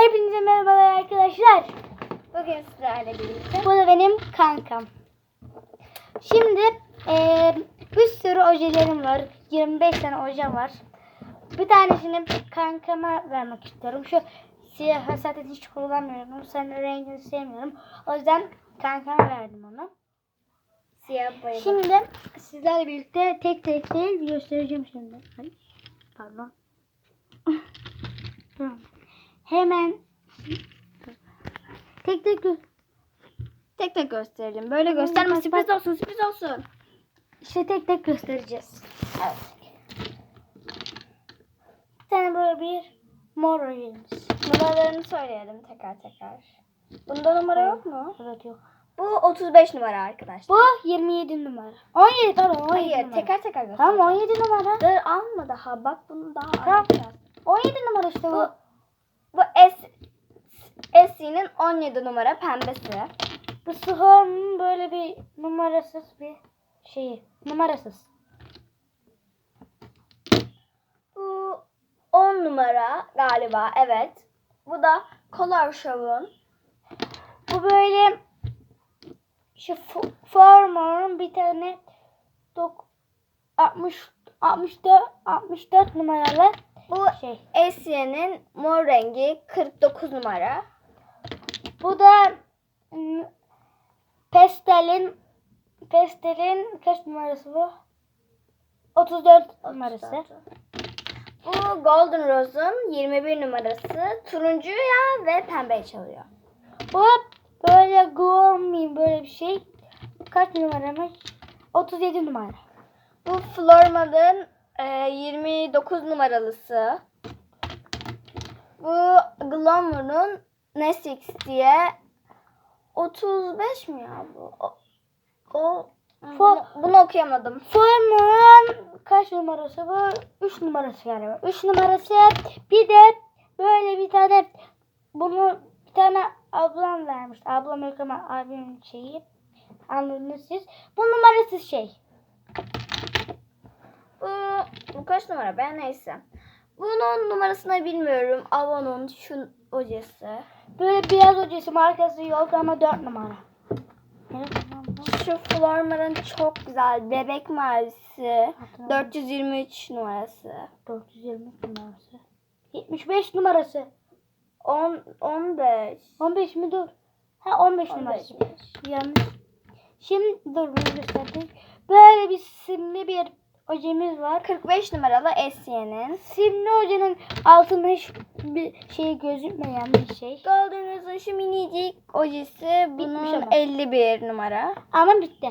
Hepinize merhabalar arkadaşlar. Bugün sizlerle birlikte Bu da benim kankam. Şimdi eee bir sürü ojelerim var. 25 tane oje var. Bir tanesini kankama vermek istiyorum. Şu siyah zaten hiç kullanmıyorum. Sen rengini sevmiyorum. O yüzden kankama verdim onu. siyah boyalı. Şimdi sizlerle birlikte tek tek değil göstereceğim şimdi. Pardon. Tamam. Hemen tek tek tek tek gösterelim. Böyle Tamam, gösterme bak, sürpriz bak. olsun sürpriz olsun. işte tek tek göstereceğiz. Evet. Bir tane böyle bir mor oyunumuz. Numaralarını söyleyelim tekrar tekrar. Bunda numara yok mu? Evet yok. Bu 35 numara arkadaşlar. Bu 27 numara. 17 pardon 17 Hayır numara. teker teker göster. Tamam 17 numara. Dur alma daha bak bunu daha Tamam. alacağız. 17 numara işte bu. Bu, bu S S'nin 17 numara pembesi. Bu Swarm'un böyle bir numarasız bir şeyi. Numarasız. Bu 10 numara galiba evet. Bu da Color Show'un Bu böyle şu Former'ın bir tane dok 60 64 64 numaralı Bu şey. Asia'nın mor rengi 49 numara. Bu da ım, Pestel'in Pestel'in kaç numarası bu? 34 numarası. Bu Golden Rose'un 21 numarası. Turuncuya ve pembeye çalıyor. Bu böyle Gourmet böyle bir şey. Kaç numaramış? 37 numara. Bu Flormal'ın e, 29 numaralısı. Bu Glamour'un Nesix diye 35 mi ya bu? O, o bunu, bunu okuyamadım. Former'ın kaç numarası bu? 3 numarası galiba. 3 numarası. Bir de böyle bir tane bunu bir tane ablam vermiş. Ablam yok ama abimin şeyi. Anladınız siz. Bu numarasız şey. Bu, bu kaç numara ben neyse. Bunun numarasını bilmiyorum. Avon'un şu ojesi. Böyle beyaz hocası markası yok ama 4 numara. Şu Flormar'ın çok güzel bebek mavisi. Hatırladım. 423 numarası. 420 numarası. 75 numarası. 10 15. 15 mi dur? Ha 15 numarası. 15. Yanlış. Şimdi dur bunu gösterdik. Böyle bir simli bir ojemiz var. 45 numaralı Esiye'nin. Simli hocanın altında hiç bir şey gözükmeyen bir şey. Golden Rose'un şu minicik ojesi Bitmiş bunun ama. 51 numara. Ama bitti.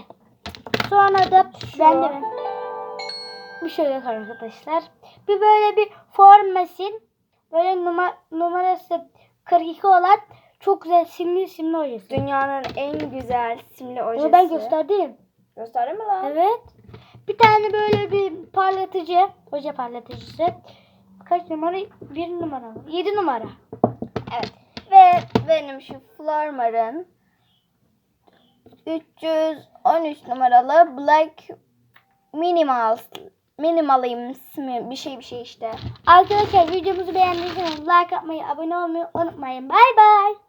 Sonra da Şu. ben de bir şey yok arkadaşlar. Bir böyle bir formesin böyle numara, numarası 42 olan çok güzel simli simli hocası. Dünyanın en güzel simli ojesi. Bunu ben gösterdim. Gösterdin mi lan? Evet. Bir tane böyle bir parlatıcı, hoca parlatıcısı. Kaç numara? Bir numara? Yedi numara. Evet. Ve benim şu Flormar'ın 313 numaralı Black Minimal Minimalism mi bir şey bir şey işte. Arkadaşlar videomuzu beğendiyseniz like atmayı, abone olmayı unutmayın. Bay bay.